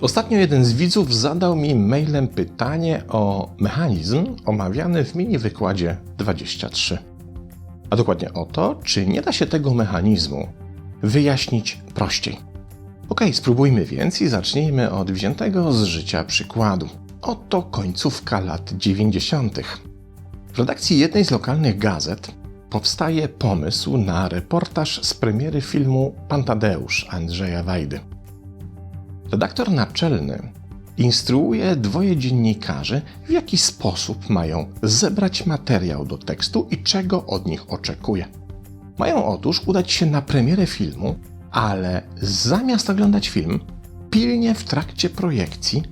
Ostatnio jeden z widzów zadał mi mailem pytanie o mechanizm omawiany w mini wykładzie 23. A dokładnie o to, czy nie da się tego mechanizmu wyjaśnić prościej. Ok, spróbujmy więc i zacznijmy od wziętego z życia przykładu. Oto końcówka lat 90. W redakcji jednej z lokalnych gazet powstaje pomysł na reportaż z premiery filmu Pan Tadeusz Andrzeja Wajdy. Redaktor naczelny instruuje dwoje dziennikarzy, w jaki sposób mają zebrać materiał do tekstu i czego od nich oczekuje. Mają otóż udać się na premierę filmu, ale zamiast oglądać film, pilnie w trakcie projekcji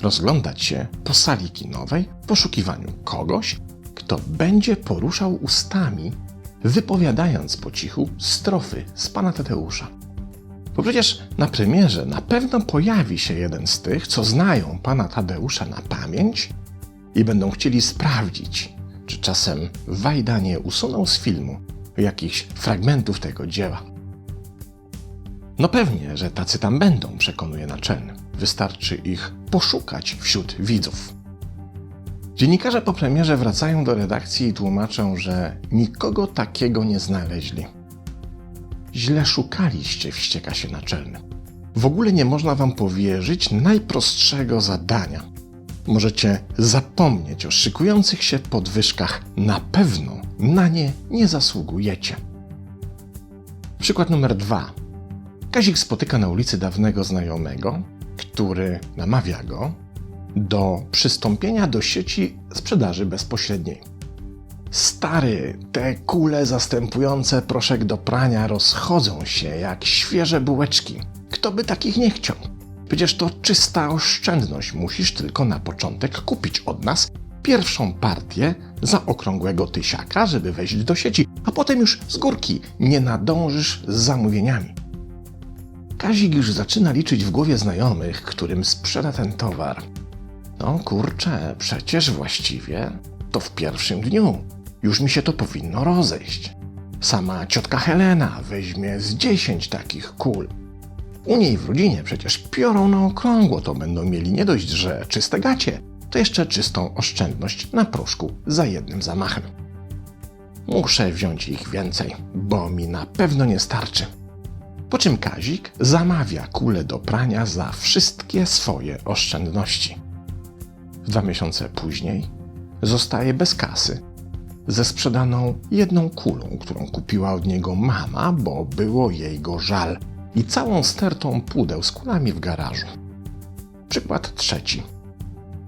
rozglądać się po sali kinowej w poszukiwaniu kogoś, kto będzie poruszał ustami, wypowiadając po cichu strofy z pana Tadeusza. Bo przecież na premierze na pewno pojawi się jeden z tych, co znają pana Tadeusza na pamięć i będą chcieli sprawdzić, czy czasem Wajda nie usunął z filmu jakichś fragmentów tego dzieła. No pewnie, że tacy tam będą, przekonuje naczelny. Wystarczy ich poszukać wśród widzów. Dziennikarze po premierze wracają do redakcji i tłumaczą, że nikogo takiego nie znaleźli. Źle szukaliście, wścieka się naczelny. W ogóle nie można wam powierzyć najprostszego zadania. Możecie zapomnieć o szykujących się podwyżkach. Na pewno na nie nie zasługujecie. Przykład numer dwa. Kazik spotyka na ulicy dawnego znajomego, który namawia go do przystąpienia do sieci sprzedaży bezpośredniej. Stary, te kule zastępujące proszek do prania rozchodzą się jak świeże bułeczki. Kto by takich nie chciał? Przecież to czysta oszczędność. Musisz tylko na początek kupić od nas pierwszą partię za okrągłego tysiaka, żeby wejść do sieci, a potem już z górki nie nadążysz z zamówieniami. Kazik już zaczyna liczyć w głowie znajomych, którym sprzeda ten towar. No kurczę, przecież właściwie to w pierwszym dniu. Już mi się to powinno rozejść. Sama ciotka Helena weźmie z dziesięć takich kul. U niej w rodzinie przecież piorą na okrągło, to będą mieli nie dość, że czyste gacie, to jeszcze czystą oszczędność na proszku za jednym zamachem. Muszę wziąć ich więcej, bo mi na pewno nie starczy. Po czym Kazik zamawia kule do prania za wszystkie swoje oszczędności. Dwa miesiące później zostaje bez kasy ze sprzedaną jedną kulą, którą kupiła od niego mama, bo było jej go żal, i całą stertą pudeł z kulami w garażu. Przykład trzeci.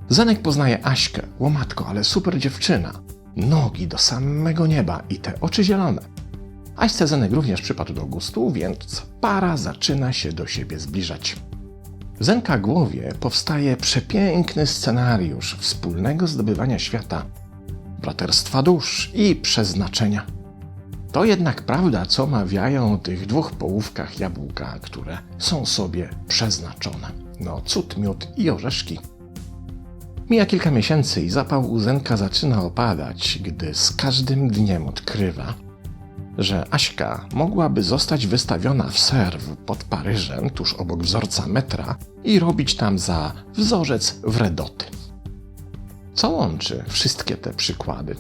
Zenek poznaje Aśkę, łomatko, ale super dziewczyna. Nogi do samego nieba i te oczy zielone. Aśce Zenek również przypadł do gustu, więc para zaczyna się do siebie zbliżać. W Zenka głowie powstaje przepiękny scenariusz wspólnego zdobywania świata, braterstwa dusz i przeznaczenia. To jednak prawda, co mawiają o tych dwóch połówkach jabłka, które są sobie przeznaczone. No, cud, miód i orzeszki. Mija kilka miesięcy i zapał u Zenka zaczyna opadać, gdy z każdym dniem odkrywa, że Aśka mogłaby zostać wystawiona w serw pod Paryżem, tuż obok wzorca metra i robić tam za wzorzec wredoty. Co łączy wszystkie te przykłady?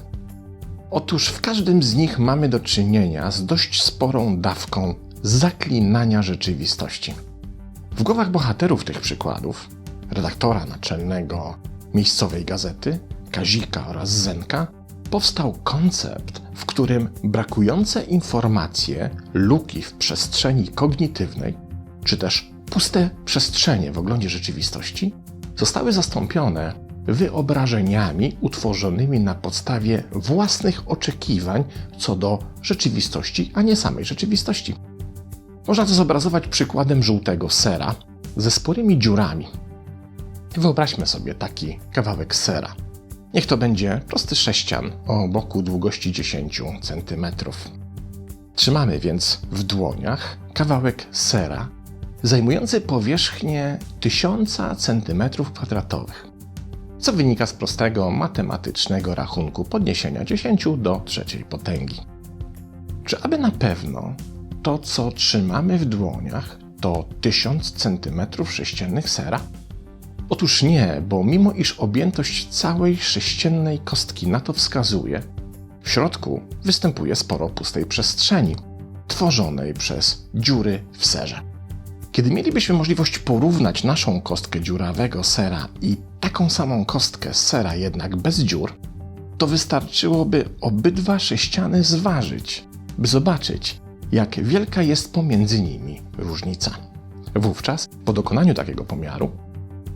Otóż w każdym z nich mamy do czynienia z dość sporą dawką zaklinania rzeczywistości. W głowach bohaterów tych przykładów, redaktora naczelnego miejscowej gazety, Kazika oraz Zenka, powstał koncept, w którym brakujące informacje, luki w przestrzeni kognitywnej, czy też puste przestrzenie w oglądzie rzeczywistości, zostały zastąpione wyobrażeniami utworzonymi na podstawie własnych oczekiwań co do rzeczywistości, a nie samej rzeczywistości. Można to zobrazować przykładem żółtego sera ze sporymi dziurami. Wyobraźmy sobie taki kawałek sera. Niech to będzie prosty sześcian o boku długości 10 cm. Trzymamy więc w dłoniach kawałek sera zajmujący powierzchnię 1000 cm kwadratowych. co wynika z prostego matematycznego rachunku podniesienia 10 do trzeciej potęgi. Czy aby na pewno to, co trzymamy w dłoniach, to 1000 cm3 sera? Otóż nie, bo mimo iż objętość całej sześciennej kostki na to wskazuje, w środku występuje sporo pustej przestrzeni, tworzonej przez dziury w serze. Kiedy mielibyśmy możliwość porównać naszą kostkę dziurawego sera i taką samą kostkę sera jednak bez dziur, to wystarczyłoby obydwa sześciany zważyć, by zobaczyć, jak wielka jest pomiędzy nimi różnica. Wówczas, po dokonaniu takiego pomiaru,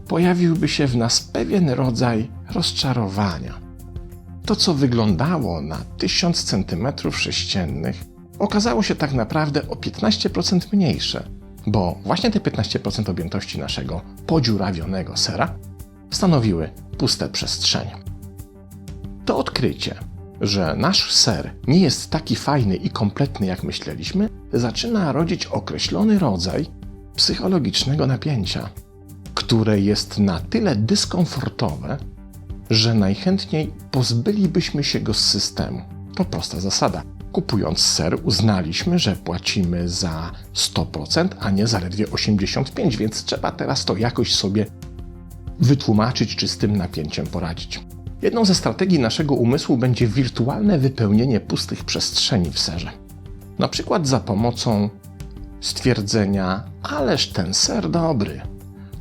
pojawiłby się w nas pewien rodzaj rozczarowania. To, co wyglądało na 1000 cm3, okazało się tak naprawdę o 15% mniejsze, bo właśnie te 15% objętości naszego podziurawionego sera stanowiły puste przestrzenie. To odkrycie, że nasz ser nie jest taki fajny i kompletny, jak myśleliśmy, zaczyna rodzić określony rodzaj psychologicznego napięcia, które jest na tyle dyskomfortowe, że najchętniej pozbylibyśmy się go z systemu. To prosta zasada. Kupując ser, uznaliśmy, że płacimy za 100%, a nie zaledwie 85%, więc trzeba teraz to jakoś sobie wytłumaczyć, czy z tym napięciem poradzić. Jedną ze strategii naszego umysłu będzie wirtualne wypełnienie pustych przestrzeni w serze. Na przykład za pomocą stwierdzenia: Ależ ten ser dobry.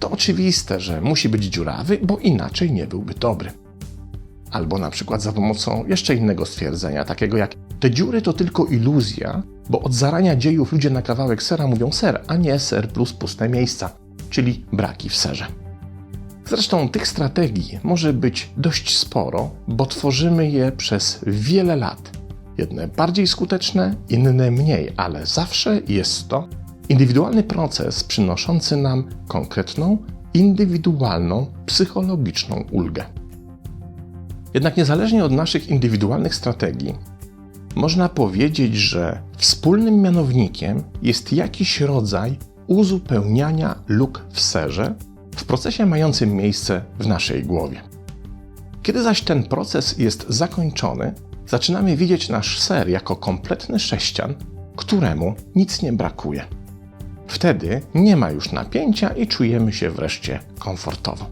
To oczywiste, że musi być dziurawy, bo inaczej nie byłby dobry. Albo na przykład za pomocą jeszcze innego stwierdzenia, takiego jak te dziury to tylko iluzja, bo od zarania dziejów ludzie na kawałek sera mówią ser, a nie ser plus puste miejsca, czyli braki w serze. Zresztą tych strategii może być dość sporo, bo tworzymy je przez wiele lat. Jedne bardziej skuteczne, inne mniej, ale zawsze jest to indywidualny proces przynoszący nam konkretną, indywidualną, psychologiczną ulgę. Jednak niezależnie od naszych indywidualnych strategii, można powiedzieć, że wspólnym mianownikiem jest jakiś rodzaj uzupełniania luk w serze w procesie mającym miejsce w naszej głowie. Kiedy zaś ten proces jest zakończony, zaczynamy widzieć nasz ser jako kompletny sześcian, któremu nic nie brakuje. Wtedy nie ma już napięcia i czujemy się wreszcie komfortowo.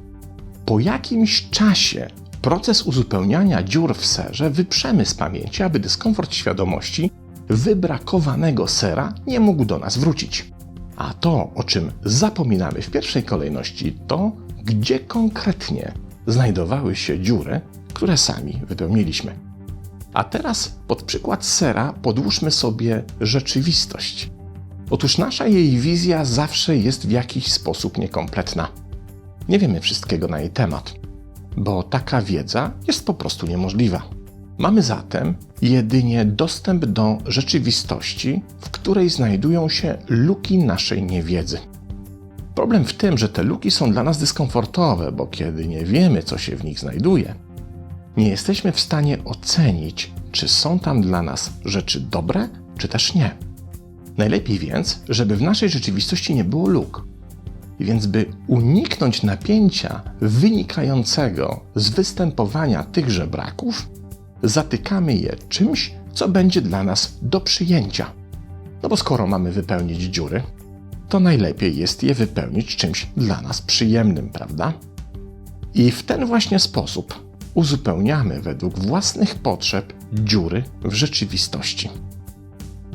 Po jakimś czasie proces uzupełniania dziur w serze wyprzemy z pamięci, aby dyskomfort świadomości wybrakowanego sera nie mógł do nas wrócić. A to, o czym zapominamy w pierwszej kolejności, to gdzie konkretnie znajdowały się dziury, które sami wypełniliśmy. A teraz pod przykład sera podłóżmy sobie rzeczywistość. Otóż nasza jej wizja zawsze jest w jakiś sposób niekompletna. Nie wiemy wszystkiego na jej temat, bo taka wiedza jest po prostu niemożliwa. Mamy zatem jedynie dostęp do rzeczywistości, w której znajdują się luki naszej niewiedzy. Problem w tym, że te luki są dla nas dyskomfortowe, bo kiedy nie wiemy, co się w nich znajduje, nie jesteśmy w stanie ocenić, czy są tam dla nas rzeczy dobre, czy też nie. Najlepiej więc, żeby w naszej rzeczywistości nie było luk. Więc, by uniknąć napięcia wynikającego z występowania tychże braków, zatykamy je czymś, co będzie dla nas do przyjęcia. No bo skoro mamy wypełnić dziury, to najlepiej jest je wypełnić czymś dla nas przyjemnym, prawda? I w ten właśnie sposób uzupełniamy według własnych potrzeb dziury w rzeczywistości,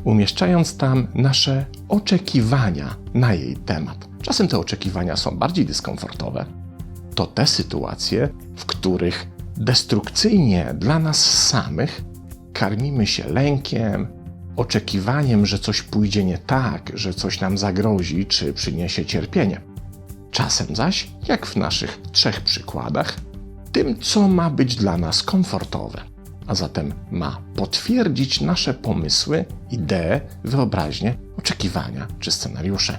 umieszczając tam nasze oczekiwania na jej temat. Czasem te oczekiwania są bardziej dyskomfortowe. To te sytuacje, w których destrukcyjnie dla nas samych karmimy się lękiem, oczekiwaniem, że coś pójdzie nie tak, że coś nam zagrozi czy przyniesie cierpienie. Czasem zaś, jak w naszych trzech przykładach, tym, co ma być dla nas komfortowe, a zatem ma potwierdzić nasze pomysły, idee, wyobraźnie, oczekiwania czy scenariusze.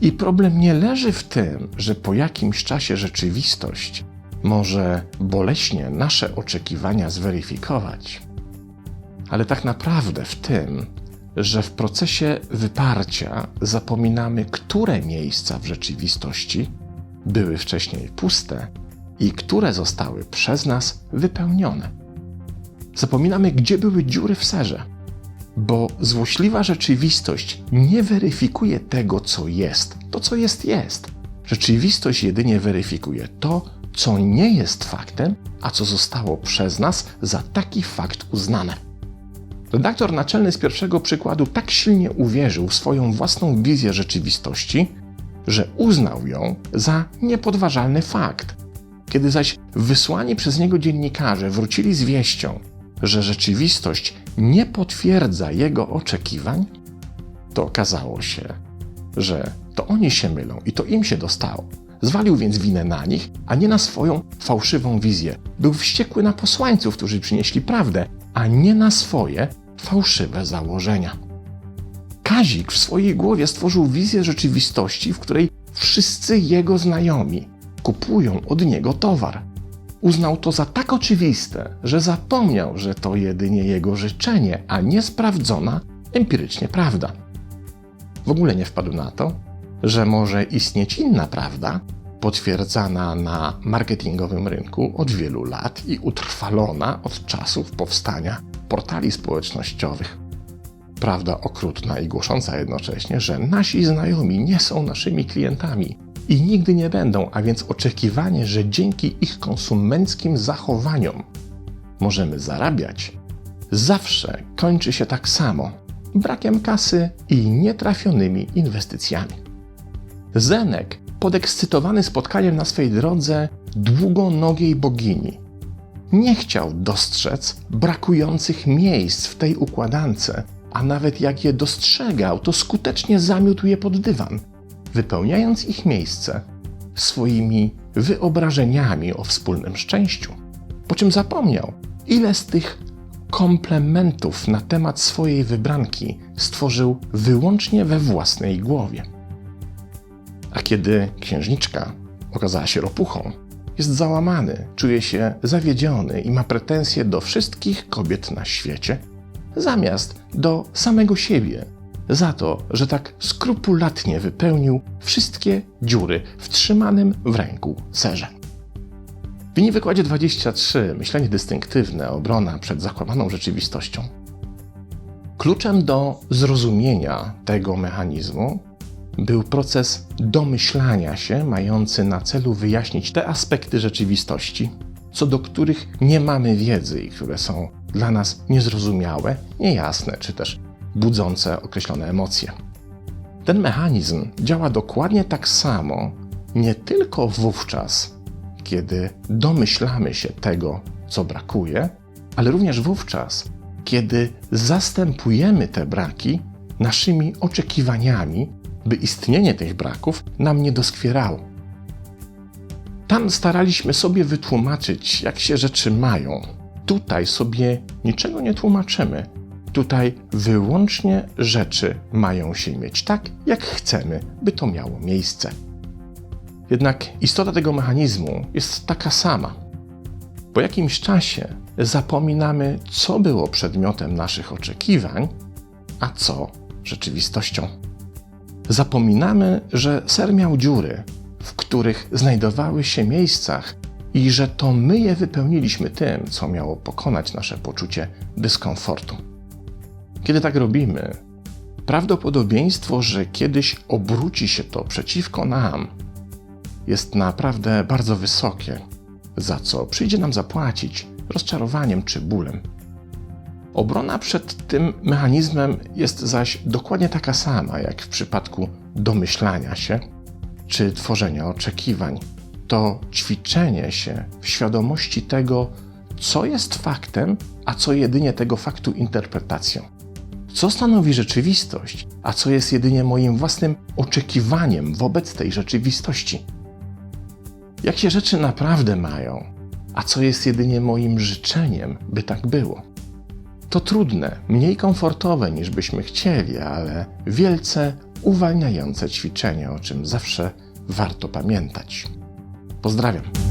I problem nie leży w tym, że po jakimś czasie rzeczywistość może boleśnie nasze oczekiwania zweryfikować, ale tak naprawdę w tym, że w procesie wyparcia zapominamy, które miejsca w rzeczywistości były wcześniej puste, i które zostały przez nas wypełnione. Zapominamy, gdzie były dziury w serze, bo złośliwa rzeczywistość nie weryfikuje tego, co jest. To, co jest, jest. Rzeczywistość jedynie weryfikuje to, co nie jest faktem, a co zostało przez nas za taki fakt uznane. Redaktor naczelny z pierwszego przykładu tak silnie uwierzył w swoją własną wizję rzeczywistości, że uznał ją za niepodważalny fakt. Kiedy zaś wysłani przez niego dziennikarze wrócili z wieścią, że rzeczywistość nie potwierdza jego oczekiwań, to okazało się, że to oni się mylą i to im się dostało. Zwalił więc winę na nich, a nie na swoją fałszywą wizję. Był wściekły na posłańców, którzy przynieśli prawdę, a nie na swoje fałszywe założenia. Kazik w swojej głowie stworzył wizję rzeczywistości, w której wszyscy jego znajomi kupują od niego towar. Uznał to za tak oczywiste, że zapomniał, że to jedynie jego życzenie, a nie sprawdzona empirycznie prawda. W ogóle nie wpadł na to, że może istnieć inna prawda, potwierdzana na marketingowym rynku od wielu lat i utrwalona od czasów powstania portali społecznościowych. Prawda okrutna i głosząca jednocześnie, że nasi znajomi nie są naszymi klientami i nigdy nie będą, a więc oczekiwanie, że dzięki ich konsumenckim zachowaniom możemy zarabiać, zawsze kończy się tak samo brakiem kasy i nietrafionymi inwestycjami. Zenek, podekscytowany spotkaniem na swej drodze długonogiej bogini, nie chciał dostrzec brakujących miejsc w tej układance, a nawet jak je dostrzegał, to skutecznie zamiótł je pod dywan, wypełniając ich miejsce swoimi wyobrażeniami o wspólnym szczęściu. Po czym zapomniał, ile z tych komplementów na temat swojej wybranki stworzył wyłącznie we własnej głowie. A kiedy księżniczka okazała się ropuchą, jest załamany, czuje się zawiedziony i ma pretensje do wszystkich kobiet na świecie, zamiast do samego siebie za to, że tak skrupulatnie wypełnił wszystkie dziury w trzymanym w ręku serze. W linii wykładzie 23 myślenie dystynktywne, obrona przed zakłamaną rzeczywistością. Kluczem do zrozumienia tego mechanizmu był proces domyślania się, mający na celu wyjaśnić te aspekty rzeczywistości, co do których nie mamy wiedzy i które są dla nas niezrozumiałe, niejasne czy też budzące określone emocje. Ten mechanizm działa dokładnie tak samo, nie tylko wówczas, kiedy domyślamy się tego, co brakuje, ale również wówczas, kiedy zastępujemy te braki naszymi oczekiwaniami, by istnienie tych braków nam nie doskwierało. Tam staraliśmy sobie wytłumaczyć, jak się rzeczy mają. Tutaj sobie niczego nie tłumaczymy. Tutaj wyłącznie rzeczy mają się mieć tak, jak chcemy, by to miało miejsce. Jednak istota tego mechanizmu jest taka sama. Po jakimś czasie zapominamy, co było przedmiotem naszych oczekiwań, a co rzeczywistością. Zapominamy, że ser miał dziury, w których znajdowały się miejscach i że to my je wypełniliśmy tym, co miało pokonać nasze poczucie dyskomfortu. Kiedy tak robimy, prawdopodobieństwo, że kiedyś obróci się to przeciwko nam, jest naprawdę bardzo wysokie, za co przyjdzie nam zapłacić rozczarowaniem czy bólem. Obrona przed tym mechanizmem jest zaś dokładnie taka sama jak w przypadku domyślania się czy tworzenia oczekiwań. To ćwiczenie się w świadomości tego, co jest faktem, a co jedynie tego faktu interpretacją. Co stanowi rzeczywistość, a co jest jedynie moim własnym oczekiwaniem wobec tej rzeczywistości. Jak się rzeczy naprawdę mają, a co jest jedynie moim życzeniem, by tak było. To trudne, mniej komfortowe niż byśmy chcieli, ale wielce uwalniające ćwiczenie, o czym zawsze warto pamiętać. Pozdrawiam.